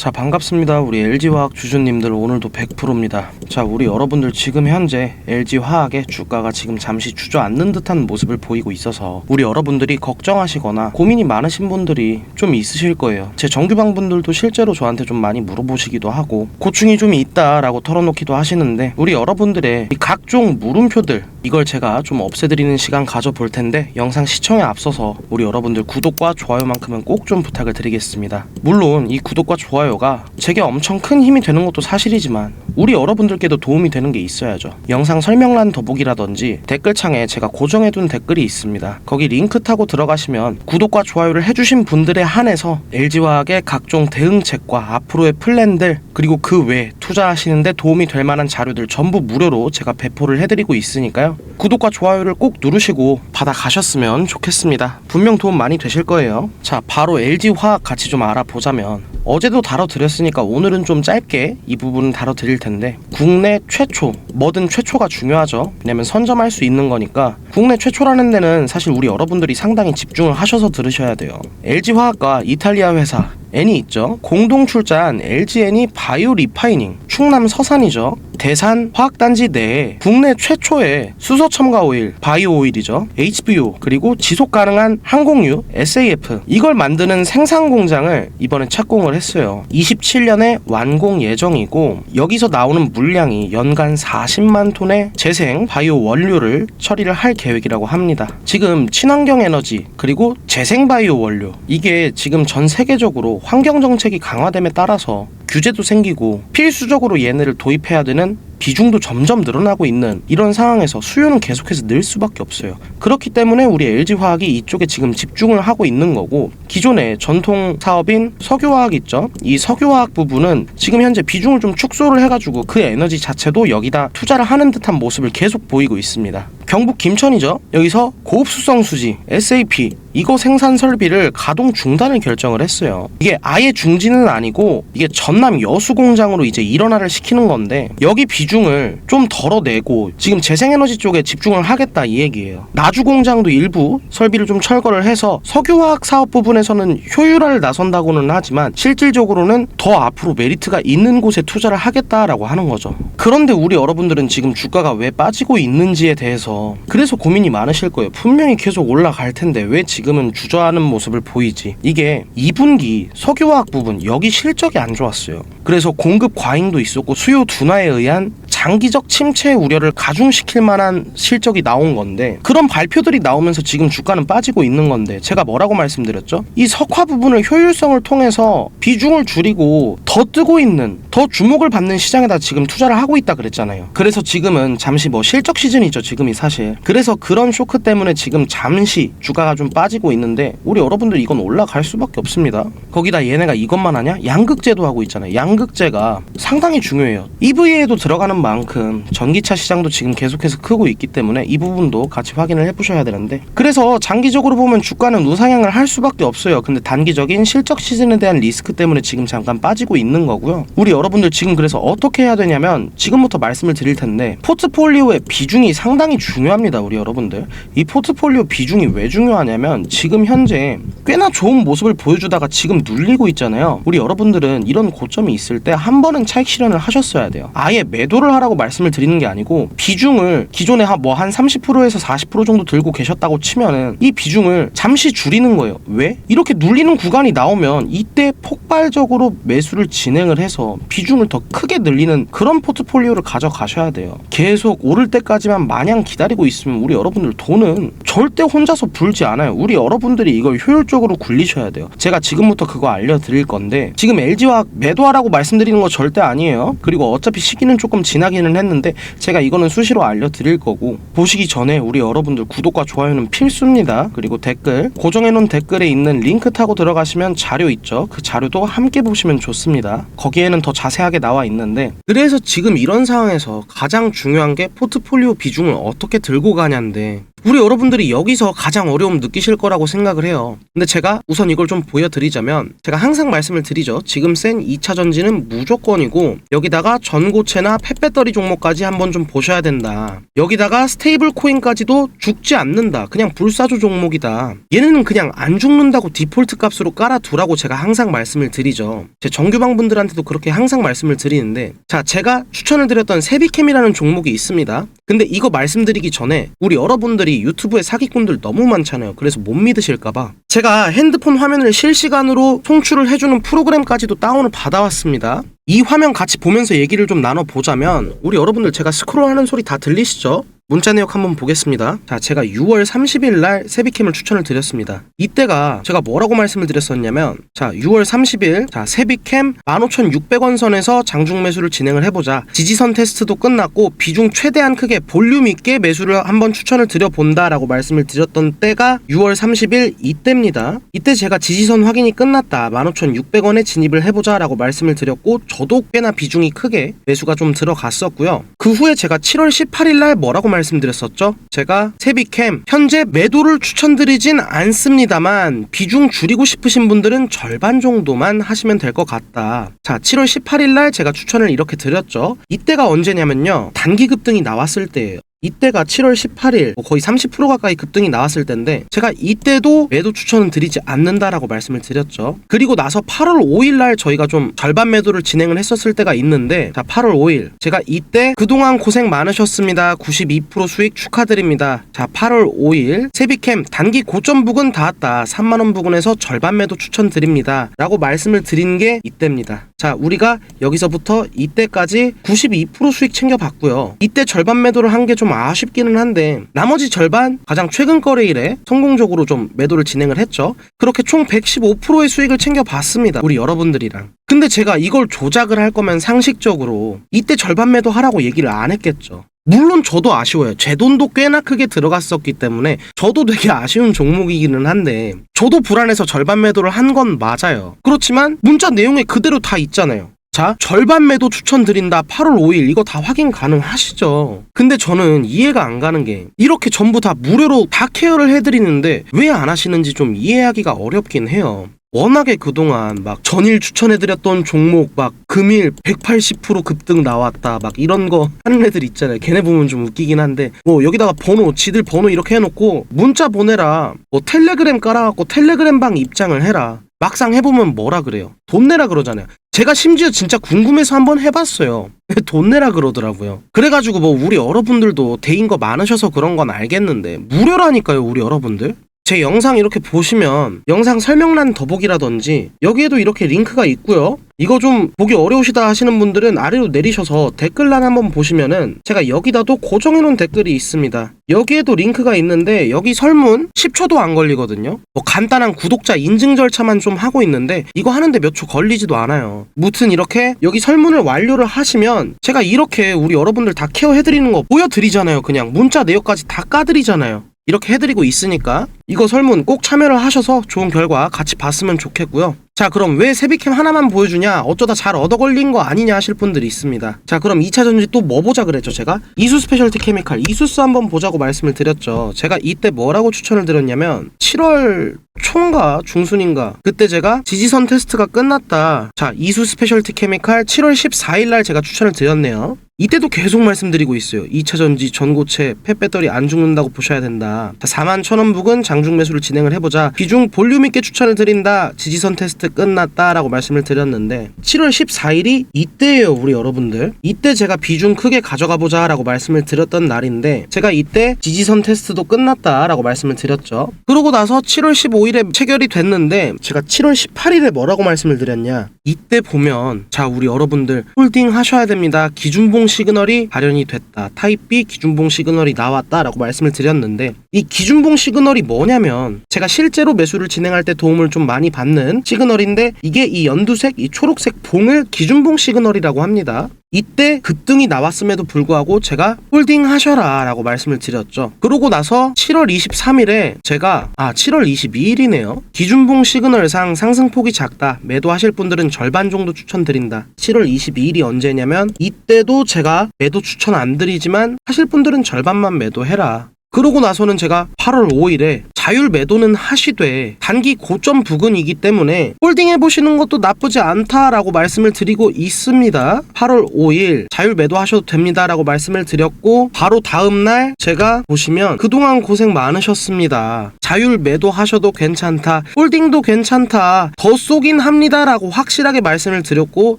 자 반갑습니다. 우리 LG화학 주주님들 오늘도 100%입니다 자 우리 여러분들 지금 현재 LG화학의 주가가 지금 잠시 주저앉는 듯한 모습을 보이고 있어서 우리 여러분들이 걱정하시거나 고민이 많으신 분들이 좀 있으실 거예요 제 정규방 분들도 실제로 저한테 좀 많이 물어보시기도 하고 고충이 좀 있다라고 털어놓기도 하시는데 우리 여러분들의 이 각종 물음표들 이걸 제가 좀 없애드리는 시간 가져볼 텐데 영상 시청에 앞서서 우리 여러분들 구독과 좋아요만큼은 꼭 좀 부탁을 드리겠습니다. 물론 이 구독과 좋아요가 제게 엄청 큰 힘이 되는 것도 사실이지만 우리 여러분들 께도 도움이 되는 게 있어야죠. 영상 설명란 더보기라든지 댓글창에 제가 고정해둔 댓글이 있습니다. 거기 링크 타고 들어가시면 구독과 좋아요를 해주신 분들에 한해서 LG화학의 각종 대응책과 앞으로의 플랜들 그리고 그 외 투자하시는데 도움이 될 만한 자료들 전부 무료로 제가 배포를 해드리고 있으니까요. 구독과 좋아요를 꼭 누르시고 받아 가셨으면 좋겠습니다. 분명 도움 많이 되실 거예요. 자, 바로 LG화학 같이 좀 알아보자면 어제도 다뤄드렸으니까 오늘은 좀 짧게 이 부분은 다뤄드릴 텐데 국내 최초 뭐든 최초가 중요하죠. 왜냐면 선점할 수 있는 거니까. 국내 최초라는 데는 사실 우리 여러분들이 상당히 집중을 하셔서 들으셔야 돼요. LG화학과 이탈리아 회사 N이 있죠. 공동 출자한 LGN이 바이오 리파이닝 충남 서산이죠. 대산 화학단지 내에 국내 최초의 수소 첨가 오일 바이오 오일이죠. HVO 그리고 지속 가능한 항공유 SAF 이걸 만드는 생산 공장을 이번에 착공을 했어요. 27년에 완공 예정이고 여기서 나오는 물량이 연간 40만 톤의 재생 바이오 원료를 처리를 할 계획이라고 합니다. 지금 친환경 에너지 그리고 재생 바이오 원료. 이게 지금 전 세계적으로 환경 정책이 강화됨에 따라서 규제도 생기고 필수적으로 얘네를 도입해야 되는 비중도 점점 늘어나고 있는 이런 상황에서 수요는 계속해서 늘 수밖에 없어요. 그렇기 때문에 우리 LG화학이 이쪽에 지금 집중을 하고 있는 거고 기존의 전통 사업인 석유화학 있죠. 이 석유화학 부분은 지금 현재 비중을 좀 축소를 해가지고 그 에너지 자체도 여기다 투자를 하는 듯한 모습을 계속 보이고 있습니다. 경북 김천이죠. 여기서 고흡수성 수지 SAP 이거 생산 설비를 가동 중단을 결정을 했어요. 이게 아예 중지는 아니고 이게 전남 여수 공장으로 이제 일원화를 시키는 건데 여기 비중 을 좀 덜어내고 지금 재생에너지 쪽에 집중을 하겠다 이 얘기예요. 나주 공장도 일부 설비를 좀 철거를 해서 석유화학 사업 부분에서는 효율화를 나선다고는 하지만 실질적으로는 더 앞으로 메리트가 있는 곳에 투자를 하겠다라고 하는 거죠. 그런데 우리 여러분들은 지금 주가가 왜 빠지고 있는지에 대해서 그래서 고민이 많으실 거예요. 분명히 계속 올라갈 텐데 왜 지금은 주저하는 모습을 보이지? 이게 2분기 석유화학 부분 여기 실적이 안 좋았어요. 그래서 공급 과잉도 있었고 수요 둔화에 의한 장기적 침체 우려를 가중시킬 만한 실적이 나온 건데 그런 발표들이 나오면서 지금 주가는 빠지고 있는 건데 제가 뭐라고 말씀드렸죠? 이 석화 부분을 효율성을 통해서 비중을 줄이고 더 뜨고 있는 더 주목을 받는 시장에다 지금 투자를 하고 있다 그랬잖아요. 그래서 지금은 잠시 뭐 실적 시즌이죠. 지금이 사실. 그래서 그런 쇼크 때문에 지금 잠시 주가가 좀 빠지고 있는데 우리 여러분들 이건 올라갈 수밖에 없습니다. 거기다 얘네가 이것만 하냐? 양극재도 하고 있잖아요. 양극재가 상당히 중요해요. EV에도 들어가는 만큼 전기차 시장도 지금 계속해서 크고 있기 때문에 이 부분도 같이 확인을 해보셔야 되는데 그래서 장기적으로 보면 주가는 우상향을 할 수밖에 없어요. 근데 단기적인 실적 시즌에 대한 리스크 때문에 지금 잠깐 빠지고 있는 거고요. 우리 여러분들 지금 그래서 어떻게 해야 되냐면 지금부터 말씀을 드릴 텐데 포트폴리오의 비중이 상당히 중요합니다. 우리 여러분들 이 포트폴리오 비중이 왜 중요하냐면 지금 현재 꽤나 좋은 모습을 보여주다가 지금 눌리고 있잖아요. 우리 여러분들은 이런 고점이 있을 때 한 번은 차익 실현을 하셨어야 돼요. 아예 매도를 하라고 말씀을 드리는 게 아니고 비중을 기존에 뭐한 30%에서 40% 정도 들고 계셨다고 치면은 이 비중을 잠시 줄이는 거예요. 왜? 이렇게 눌리는 구간이 나오면 이때 폭발적으로 매수를 진행을 해서 비중을 더 크게 늘리는 그런 포트폴리오를 가져가셔야 돼요. 계속 오를 때까지만 마냥 기다리고 있으면 우리 여러분들 돈은 절대 혼자서 불지 않아요. 우리 여러분들이 이걸 효율적으로 굴리셔야 돼요. 제가 지금부터 그거 알려드릴 건데 지금 LG화학 매도하라고 말씀드리는 거 절대 아니에요. 그리고 어차피 시기는 조금 지나기는 했는데 제가 이거는 수시로 알려드릴 거고 보시기 전에 우리 여러분들 구독과 좋아요는 필수입니다. 그리고 댓글 고정해놓은 댓글에 있는 링크 타고 들어가시면 자료 있죠. 그 자료도 함께 보시면 좋습니다. 거기에는 더 자세하게 나와 있는데 그래서 지금 이런 상황에서 가장 중요한 게 포트폴리오 비중을 어떻게 들고 가냐인데 우리 여러분들이 여기서 가장 어려움 느끼실 거라고 생각을 해요. 근데 제가 우선 이걸 좀 보여드리자면 제가 항상 말씀을 드리죠. 지금 센 2차 전지는 무조건이고 여기다가 전고체나 펫배터리 종목까지 한번 좀 보셔야 된다. 여기다가 스테이블 코인까지도 죽지 않는다. 그냥 불사조 종목이다. 얘네는 그냥 안 죽는다고 디폴트 값으로 깔아두라고 제가 항상 말씀을 드리죠. 제 정규방 분들한테도 그렇게 항상 말씀을 드리는데 자 제가 추천을 드렸던 세비캠이라는 종목이 있습니다. 근데 이거 말씀드리기 전에 우리 여러분들이 유튜브에 사기꾼들 너무 많잖아요. 그래서 못 믿으실까봐 제가 핸드폰 화면을 실시간으로 송출을 해주는 프로그램까지도 다운을 받아왔습니다. 이 화면 같이 보면서 얘기를 좀 나눠보자면 우리 여러분들 제가 스크롤하는 소리 다 들리시죠? 문자 내역 한번 보겠습니다. 자, 제가 6월 30일 날 세비캠을 추천을 드렸습니다. 이때가 제가 뭐라고 말씀을 드렸었냐면, 자, 6월 30일, 자, 세비캠 15,600원 선에서 장중 매수를 진행을 해보자. 지지선 테스트도 끝났고, 비중 최대한 크게 볼륨 있게 매수를 한번 추천을 드려본다라고 말씀을 드렸던 때가 6월 30일 이때입니다. 이때 제가 지지선 확인이 끝났다. 15,600원에 진입을 해보자라고 말씀을 드렸고, 저도 꽤나 비중이 크게 매수가 좀 들어갔었고요. 그 후에 제가 7월 18일 날 뭐라고 말 씀드렸었죠? 제가 세비캠 현재 매도를 추천드리진 않습니다만 비중 줄이고 싶으신 분들은 절반 정도만 하시면 될 것 같다. 자, 7월 18일 날 제가 추천을 이렇게 드렸죠. 이때가 언제냐면요. 단기 급등이 나왔을 때예요. 이때가 7월 18일 뭐 거의 30% 가까이 급등이 나왔을 텐데 제가 이때도 매도 추천은 드리지 않는다라고 말씀을 드렸죠. 그리고 나서 8월 5일 날 저희가 좀 절반 매도를 진행을 했었을 때가 있는데 자 8월 5일 제가 이때 그동안 고생 많으셨습니다. 92% 수익 축하드립니다. 자 8월 5일 세비캠 단기 고점 부근 닿았다. 3만 원 부근에서 절반 매도 추천드립니다. 라고 말씀을 드린 게 이때입니다. 자 우리가 여기서부터 이때까지 92% 수익 챙겨봤고요. 이때 절반 매도를 한 게 좀 아쉽기는 한데 나머지 절반 가장 최근 거래일에 성공적으로 좀 매도를 진행을 했죠. 그렇게 총 115%의 수익을 챙겨봤습니다. 우리 여러분들이랑. 근데 제가 이걸 조작을 할 거면 상식적으로 이때 절반 매도 하라고 얘기를 안 했겠죠. 물론 저도 아쉬워요. 제 돈도 꽤나 크게 들어갔었기 때문에 저도 되게 아쉬운 종목이기는 한데 저도 불안해서 절반 매도를 한 건 맞아요. 그렇지만 문자 내용에 그대로 다 있잖아요. 자, 절반 매도 추천드린다. 8월 5일. 이거 다 확인 가능하시죠? 근데 저는 이해가 안 가는 게, 이렇게 전부 다 무료로 다 케어를 해드리는데, 왜 안 하시는지 좀 이해하기가 어렵긴 해요. 워낙에 그동안 막 전일 추천해드렸던 종목 막 금일 180% 급등 나왔다 막 이런 거 하는 애들 있잖아요. 걔네 보면 좀 웃기긴 한데 뭐 여기다가 번호 지들 번호 이렇게 해놓고 문자 보내라 뭐 텔레그램 깔아갖고 텔레그램 방 입장을 해라 막상 해보면 뭐라 그래요? 돈 내라 그러잖아요. 제가 심지어 진짜 궁금해서 한번 해봤어요. 돈 내라 그러더라고요. 그래가지고 뭐 우리 여러분들도 대인 거 많으셔서 그런 건 알겠는데 무료라니까요 우리 여러분들. 제 영상 이렇게 보시면 영상 설명란 더보기라든지 여기에도 이렇게 링크가 있고요. 이거 좀 보기 어려우시다 하시는 분들은 아래로 내리셔서 댓글란 한번 보시면은 제가 여기다도 고정해놓은 댓글이 있습니다. 여기에도 링크가 있는데 여기 설문 10초도 안 걸리거든요. 뭐 간단한 구독자 인증 절차만 좀 하고 있는데 이거 하는데 몇 초 걸리지도 않아요. 무튼 이렇게 여기 설문을 완료를 하시면 제가 이렇게 우리 여러분들 다 케어해드리는 거 보여드리잖아요. 그냥 문자 내역까지 다 까드리잖아요. 이렇게 해드리고 있으니까 이거 설문 꼭 참여를 하셔서 좋은 결과 같이 봤으면 좋겠고요. 자 그럼 왜 세비캠 하나만 보여주냐 어쩌다 잘 얻어 걸린 거 아니냐 하실 분들이 있습니다. 자 그럼 2차 전지 또 뭐 보자 그랬죠 제가? 이수 스페셜티 케미칼 이수스 한번 보자고 말씀을 드렸죠. 제가 이때 뭐라고 추천을 드렸냐면 7월 초인가 중순인가 그때 제가 지지선 테스트가 끝났다. 자 이수 스페셜티 케미칼 7월 14일 날 제가 추천을 드렸네요. 이때도 계속 말씀드리고 있어요. 2차 전지 전고체 펫배터리 안 죽는다고 보셔야 된다. 자, 4만 천원 부근 장중 매수를 진행을 해보자. 비중 볼륨 있게 추천을 드린다. 지지선 테스트 끝났다라고 말씀을 드렸는데 7월 14일이 이때예요, 우리 여러분들. 이때 제가 비중 크게 가져가 보자 라고 말씀을 드렸던 날인데 제가 이때 지지선 테스트도 끝났다라고 말씀을 드렸죠. 그러고 나서 7월 15일에 체결이 됐는데 제가 7월 18일에 뭐라고 말씀을 드렸냐? 이때 보면 자 우리 여러분들 홀딩 하셔야 됩니다. 기준봉 시그널이 발현이 됐다. 타입 B 기준봉 시그널이 나왔다라고 말씀을 드렸는데 이 기준봉 시그널이 뭐냐면 제가 실제로 매수를 진행할 때 도움을 좀 많이 받는 시그널인데 이게 이 연두색 이 초록색 봉을 기준봉 시그널이라고 합니다. 이때 급등이 나왔음에도 불구하고 제가 홀딩 하셔라 라고 말씀을 드렸죠. 그러고 나서 7월 23일에 제가 아 7월 22일이네요. 기준봉 시그널상 상승폭이 작다. 매도하실 분들은 절반 정도 추천드린다. 7월 22일이 언제냐면 이때도 제가 매도 추천 안 드리지만 하실 분들은 절반만 매도해라. 그러고 나서는 제가 8월 5일에 자율 매도는 하시되 단기 고점 부근이기 때문에 홀딩 해 보시는 것도 나쁘지 않다라고 말씀을 드리고 있습니다. 8월 5일 자율 매도 하셔도 됩니다라고 말씀을 드렸고 바로 다음 날 제가 보시면 그동안 고생 많으셨습니다. 자율 매도 하셔도 괜찮다. 홀딩도 괜찮다. 더 쏘긴 합니다라고 확실하게 말씀을 드렸고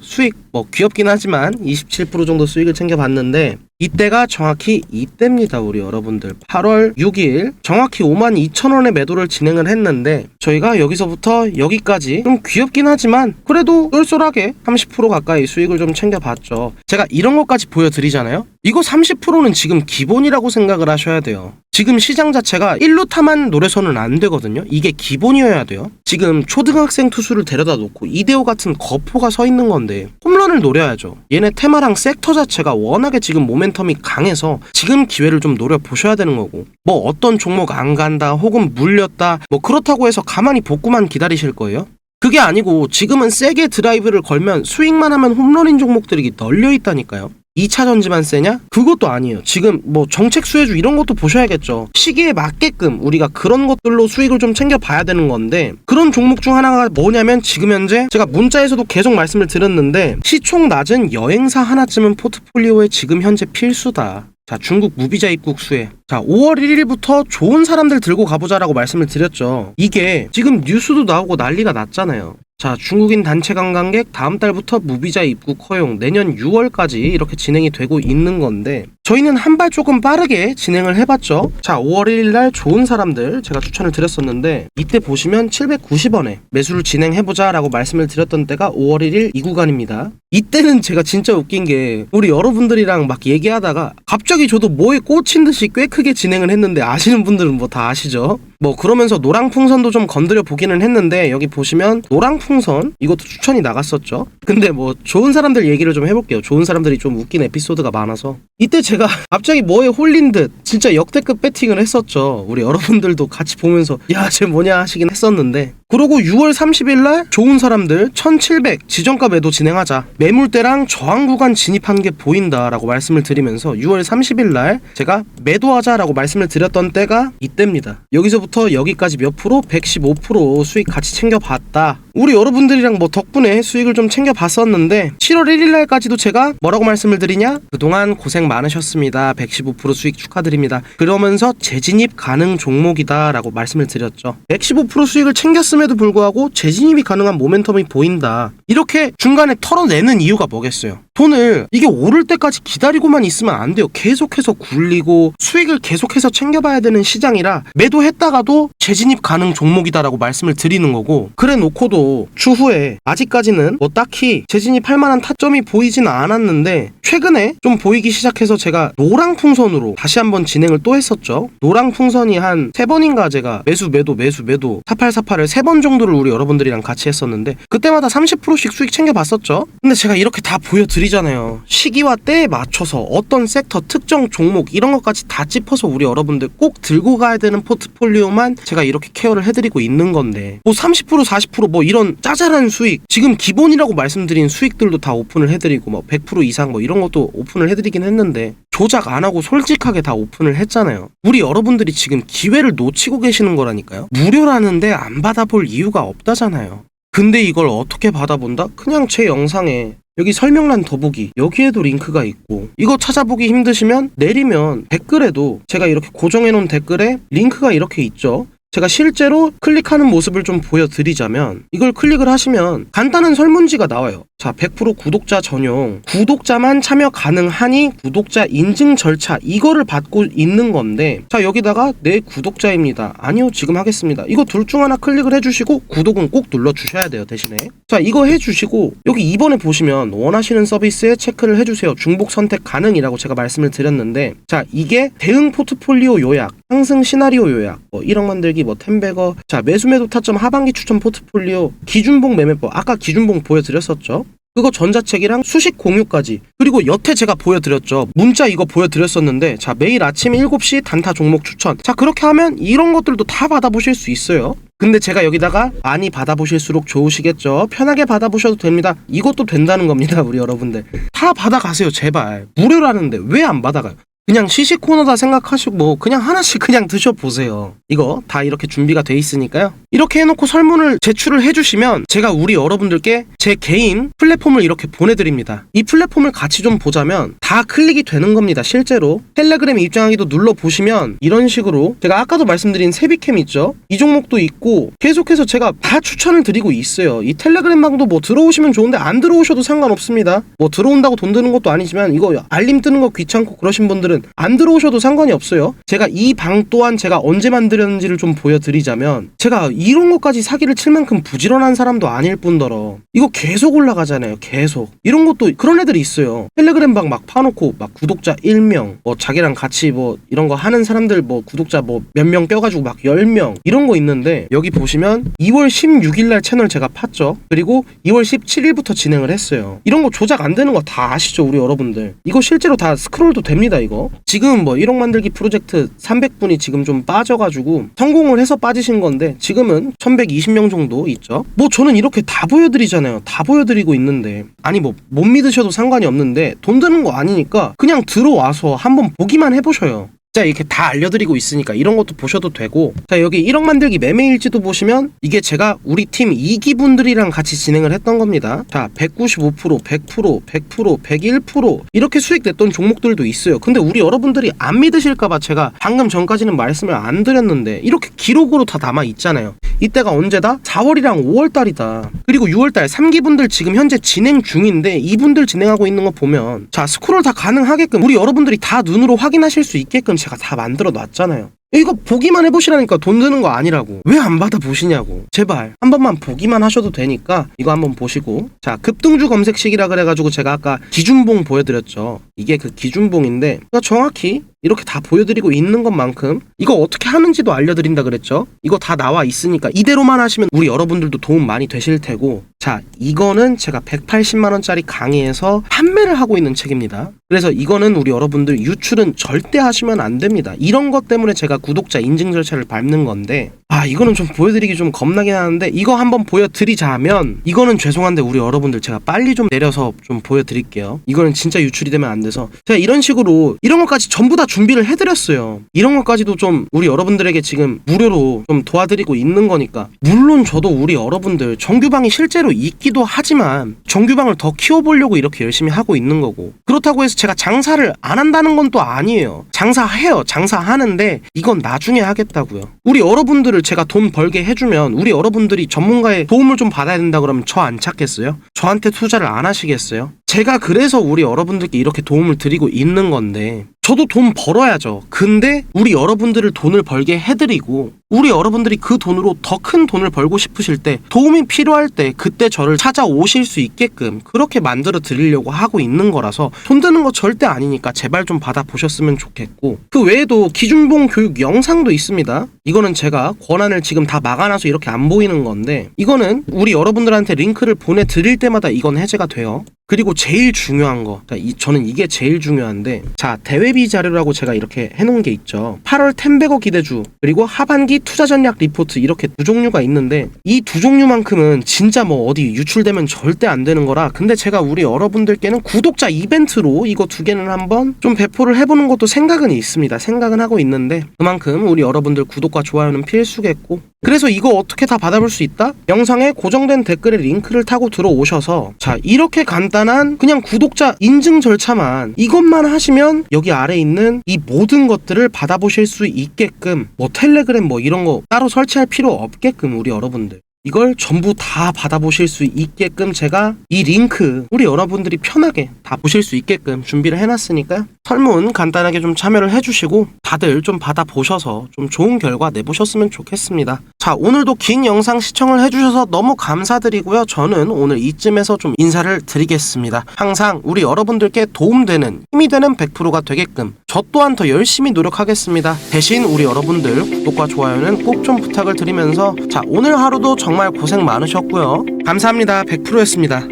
수익 뭐 귀엽긴 하지만 27% 정도 수익을 챙겨봤는데 이때가 정확히 이때입니다 우리 여러분들. 8월 6일. 정확히 5만 2천 원의 매도를 진행을 했는데 저희가 여기서부터 여기까지 좀 귀엽긴 하지만 그래도 쏠쏠하게 30% 가까이 수익을 좀 챙겨봤죠. 제가 이런 것까지 보여드리잖아요? 이거 30%는 지금 기본이라고 생각을 하셔야 돼요 지금 시장 자체가 1루 타만 노래서는 안 되거든요. 이게 기본이어야 돼요. 지금 초등학생 투수를 데려다 놓고 이대호 같은 거포가 서 있는 건데 홈런을 노려야죠. 얘네 테마랑 섹터 자체가 워낙에 지금 모멘텀이 강해서 지금 기회를 좀 노려 보셔야 되는 거고. 뭐 어떤 종목 안 간다 혹은 물렸다 뭐 그렇다고 해서 가만히 복구만 기다리실 거예요. 그게 아니고 지금은 세게 드라이브를 걸면 스윙만 하면 홈런인 종목들이 널려 있다니까요 2차 전지만 세냐? 그것도 아니에요. 지금 뭐 정책 수혜주 이런 것도 보셔야겠죠. 시기에 맞게끔 우리가 그런 것들로 수익을 좀 챙겨봐야 되는 건데 그런 종목 중 하나가 뭐냐면 지금 현재 제가 문자에서도 계속 말씀을 드렸는데 시총 낮은 여행사 하나쯤은 포트폴리오에 지금 현재 필수다. 자, 중국 무비자 입국 수혜. 자, 5월 1일부터 좋은 사람들 들고 가보자라고 말씀을 드렸죠. 이게 지금 뉴스도 나오고 난리가 났잖아요. 자, 중국인 단체 관광객 다음 달부터 무비자 입국 허용 내년 6월까지 이렇게 진행이 되고 있는 건데 저희는 한 발 조금 빠르게 진행을 해봤죠. 자, 5월 1일 날 좋은 사람들 제가 추천을 드렸었는데 이때 보시면 790원에 매수를 진행해보자 라고 말씀을 드렸던 때가 5월 1일 이 구간입니다. 이때는 제가 진짜 웃긴 게 우리 여러분들이랑 막 얘기하다가 갑자기 저도 뭐에 꽂힌 듯이 꽤 크게 진행을 했는데 아시는 분들은 뭐 다 아시죠? 뭐 그러면서 노랑 풍선도 좀 건드려 보기는 했는데 여기 보시면 노랑 풍선 이것도 추천이 나갔었죠. 근데 뭐 좋은 사람들 얘기를 좀 해볼게요. 좋은 사람들이 좀 웃긴 에피소드가 많아서 이때 제가 갑자기 뭐에 홀린 듯 진짜 역대급 배팅을 했었죠. 우리 여러분들도 같이 보면서 야 쟤 뭐냐 하시긴 했었는데 그러고 6월 30일 날 좋은 사람들 1700 지정가 매도 진행하자 매물대랑 저항 구간 진입한 게 보인다라고 말씀을 드리면서 6월 30일 날 제가 매도하자라고 말씀을 드렸던 때가 이때입니다. 여기서부터 여기까지 몇 프로? 115% 수익 같이 챙겨봤다. 우리 여러분들이랑 뭐 덕분에 수익을 좀 챙겨봤었는데 7월 1일 날까지도 제가 뭐라고 말씀을 드리냐? 그동안 고생 많으셨습니다. 115% 수익 축하드립니다. 그러면서 재진입 가능 종목이다라고 말씀을 드렸죠. 115% 수익을 챙겼 음에도 불구하고 재진입이 가능한 모멘텀이 보인다. 이렇게 중간에 털어내는 이유가 뭐겠어요? 돈을 이게 오를 때까지 기다리고만 있으면 안 돼요. 계속해서 굴리고 수익을 계속해서 챙겨봐야 되는 시장이라 매도했다가도 재진입 가능 종목이다라고 말씀을 드리는 거고 그래 놓고도 추후에 아직까지는 뭐 딱히 재진입할 만한 타점이 보이진 않았는데 최근에 좀 보이기 시작해서 제가 노랑 풍선으로 다시 한번 진행을 또 했었죠. 노랑 풍선이 한 세 번인가 제가 매수 매도 매수 매도 4848을 세 번 정도를 우리 여러분들이랑 같이 했었는데 그때마다 30%씩 수익 챙겨봤었죠. 근데 제가 이렇게 다 보여드리잖아요. 시기와 때에 맞춰서 어떤 섹터 특정 종목 이런 것까지 다 짚어서 우리 여러분들 꼭 들고 가야 되는 포트폴리오만 제가 이렇게 케어를 해드리고 있는 건데 뭐 30% 40%뭐 이런 짜잘한 수익 지금 기본이라고 말씀드린 수익들도 다 오픈을 해드리고 뭐 100% 이상 뭐 이런 것도 오픈을 해드리긴 했는데 조작 안 하고 솔직하게 다 오픈을 했잖아요. 우리 여러분들이 지금 기회를 놓치고 계시는 거라니까요. 무료라는데 안 받아볼 이유가 없다잖아요. 근데 이걸 어떻게 받아본다? 그냥 제 영상에 여기 설명란 더보기 여기에도 링크가 있고 이거 찾아보기 힘드시면 내리면 댓글에도 제가 이렇게 고정해 놓은 댓글에 링크가 이렇게 있죠. 제가 실제로 클릭하는 모습을 좀 보여드리자면 이걸 클릭을 하시면 간단한 설문지가 나와요. 자, 100% 구독자 전용. 구독자만 참여 가능하니 구독자 인증 절차 이거를 받고 있는 건데 자, 여기다가 내 구독자입니다. 아니요, 지금 하겠습니다. 이거 둘 중 하나 클릭을 해주시고 구독은 꼭 눌러 주셔야 돼요, 대신에. 자, 이거 해주시고 여기 2번에 보시면 원하시는 서비스에 체크를 해주세요. 중복 선택 가능이라고 제가 말씀을 드렸는데 자, 이게 대응 포트폴리오 요약, 상승 시나리오 요약, 뭐 1억 만들기, 뭐 템베거, 자, 매수 매도 타점 하반기 추천 포트폴리오, 기준봉 매매법, 아까 기준봉 보여드렸었죠. 그거 전자책이랑 수식 공유까지. 그리고 여태 제가 보여드렸죠. 문자 이거 보여드렸었는데 자 매일 아침 7시 단타 종목 추천. 자 그렇게 하면 이런 것들도 다 받아보실 수 있어요. 근데 제가 여기다가 많이 받아보실수록 좋으시겠죠? 편하게 받아보셔도 됩니다. 이것도 된다는 겁니다 우리 여러분들. 다 받아가세요 제발. 무료라는데 왜 안 받아가요 그냥 시식 코너다 생각하시고 뭐 그냥 하나씩 그냥 드셔보세요. 이거 다 이렇게 준비가 돼 있으니까요. 이렇게 해놓고 설문을 제출을 해주시면 제가 우리 여러분들께 제 개인 플랫폼을 이렇게 보내드립니다. 이 플랫폼을 같이 좀 보자면 다 클릭이 되는 겁니다. 실제로 텔레그램 입장하기도 눌러보시면 이런 식으로 제가 아까도 말씀드린 세비캠 있죠? 이 종목도 있고 계속해서 제가 다 추천을 드리고 있어요. 이 텔레그램 방도 뭐 들어오시면 좋은데 안 들어오셔도 상관없습니다. 뭐 들어온다고 돈 드는 것도 아니지만 이거 알림 뜨는 거 귀찮고 그러신 분들은 안 들어오셔도 상관이 없어요. 제가 이 방 또한 제가 언제 만들었는지를 좀 보여드리자면 제가 이런 것까지 사기를 칠 만큼 부지런한 사람도 아닐 뿐더러 이거 계속 올라가잖아요. 계속 이런 것도 그런 애들이 있어요. 텔레그램 방 막 파놓고 막 구독자 1명 뭐 자기랑 같이 뭐 이런 거 하는 사람들 뭐 구독자 뭐 몇 명 껴가지고 막 10명 이런 거 있는데 여기 보시면 2월 16일 날 채널 제가 팠죠. 그리고 2월 17일부터 진행을 했어요. 이런 거 조작 안 되는 거 다 아시죠, 우리 여러분들. 이거 실제로 다 스크롤도 됩니다, 이거. 지금 뭐 1억 만들기 프로젝트 300분이 지금 좀 빠져가지고 성공을 해서 빠지신 건데 지금은 1120명 정도 있죠. 뭐 저는 이렇게 다 보여드리잖아요. 다 보여드리고 있는데 아니 뭐 못 믿으셔도 상관이 없는데 돈 드는 거 아니니까 그냥 들어와서 한번 보기만 해보셔요. 자 이렇게 다 알려드리고 있으니까 이런 것도 보셔도 되고. 자 여기 1억 만들기 매매일지도 보시면 이게 제가 우리 팀 2기 분들이랑 같이 진행을 했던 겁니다. 자 195% 100% 100% 101% 이렇게 수익됐던 종목들도 있어요. 근데 우리 여러분들이 안 믿으실까봐 제가 방금 전까지는 말씀을 안 드렸는데 이렇게 기록으로 다 남아 있잖아요. 이때가 언제다? 4월이랑 5월달이다. 그리고 6월달 3기 분들 지금 현재 진행 중인데 이분들 진행하고 있는 거 보면 자 스크롤 다 가능하게끔 우리 여러분들이 다 눈으로 확인하실 수 있게끔 제가 다 만들어 놨잖아요. 이거 보기만 해보시라니까 돈 드는 거 아니라고. 왜 안 받아 보시냐고. 제발. 한 번만 보기만 하셔도 되니까 이거 한번 보시고. 자 급등주 검색식이라 그래가지고 제가 아까 기준봉 보여드렸죠. 이게 그 기준봉인데 그러니까 정확히 이렇게 다 보여드리고 있는 것만큼 이거 어떻게 하는지도 알려드린다 그랬죠? 이거 다 나와 있으니까 이대로만 하시면 우리 여러분들도 도움 많이 되실 테고. 자 이거는 제가 180만 원짜리 강의에서 판매를 하고 있는 책입니다. 그래서 이거는 우리 여러분들 유출은 절대 하시면 안 됩니다. 이런 것 때문에 제가 구독자 인증 절차를 밟는 건데 아 이거는 좀 보여드리기 좀 겁나긴 하는데 이거 한번 보여드리자면 이거는 죄송한데 우리 여러분들 제가 빨리 좀 내려서 좀 보여드릴게요. 이거는 진짜 유출이 되면 안 돼서 제가 이런 식으로 이런 것까지 전부 다 준비를 해드렸어요. 이런 것까지도 좀 우리 여러분들에게 지금 무료로 좀 도와드리고 있는 거니까. 물론 저도 우리 여러분들 정규방이 실제로 있기도 하지만 정규방을 더 키워보려고 이렇게 열심히 하고 있는 거고. 그렇다고 해서 제가 장사를 안 한다는 건 또 아니에요. 장사해요. 장사하는데 이건 나중에 하겠다고요. 우리 여러분들을 제가 돈 벌게 해주면 우리 여러분들이 전문가의 도움을 좀 받아야 된다 그러면 저 안 찾겠어요? 저한테 투자를 안 하시겠어요? 제가 그래서 우리 여러분들께 이렇게 도움을 드리고 있는 건데 저도 돈 벌어야죠. 근데 우리 여러분들을 돈을 벌게 해드리고 우리 여러분들이 그 돈으로 더 큰 돈을 벌고 싶으실 때 도움이 필요할 때 그때 저를 찾아오실 수 있게끔 그렇게 만들어 드리려고 하고 있는 거라서 돈 드는 거 절대 아니니까 제발 좀 받아보셨으면 좋겠고 그 외에도 기준봉 교육 영상도 있습니다. 이거는 제가 권한을 지금 다 막아놔서 이렇게 안 보이는 건데 이거는 우리 여러분들한테 링크를 보내드릴 때마다 이건 해제가 돼요. 그리고 제일 중요한 거, 그러니까 이, 저는 이게 제일 중요한데, 자, 대외비 자료라고 제가 이렇게 해놓은 게 있죠. 8월 템베거 기대주, 그리고 하반기 투자 전략 리포트, 이렇게 두 종류가 있는데, 이 두 종류만큼은 진짜 뭐 어디 유출되면 절대 안 되는 거라, 근데 제가 우리 여러분들께는 구독자 이벤트로 이거 두 개는 한번 좀 배포를 해보는 것도 생각은 있습니다. 생각은 하고 있는데, 그만큼 우리 여러분들 구독과 좋아요는 필수겠고, 그래서 이거 어떻게 다 받아볼 수 있다? 영상에 고정된 댓글에 링크를 타고 들어오셔서 자 이렇게 간단한 그냥 구독자 인증 절차만 이것만 하시면 여기 아래 있는 이 모든 것들을 받아보실 수 있게끔 뭐 텔레그램 뭐 이런 거 따로 설치할 필요 없게끔 우리 여러분들 이걸 전부 다 받아보실 수 있게끔 제가 이 링크 우리 여러분들이 편하게 다 보실 수 있게끔 준비를 해놨으니까요. 설문 간단하게 좀 참여를 해주시고 다들 좀 받아보셔서 좀 좋은 결과 내보셨으면 좋겠습니다. 자 오늘도 긴 영상 시청을 해주셔서 너무 감사드리고요. 저는 오늘 이쯤에서 좀 인사를 드리겠습니다. 항상 우리 여러분들께 도움되는 힘이 되는 100%가 되게끔 저 또한 더 열심히 노력하겠습니다. 대신 우리 여러분들 구독과 좋아요는 꼭 좀 부탁을 드리면서 자 오늘 하루도 정말 고생 많으셨고요. 감사합니다. 100%였습니다.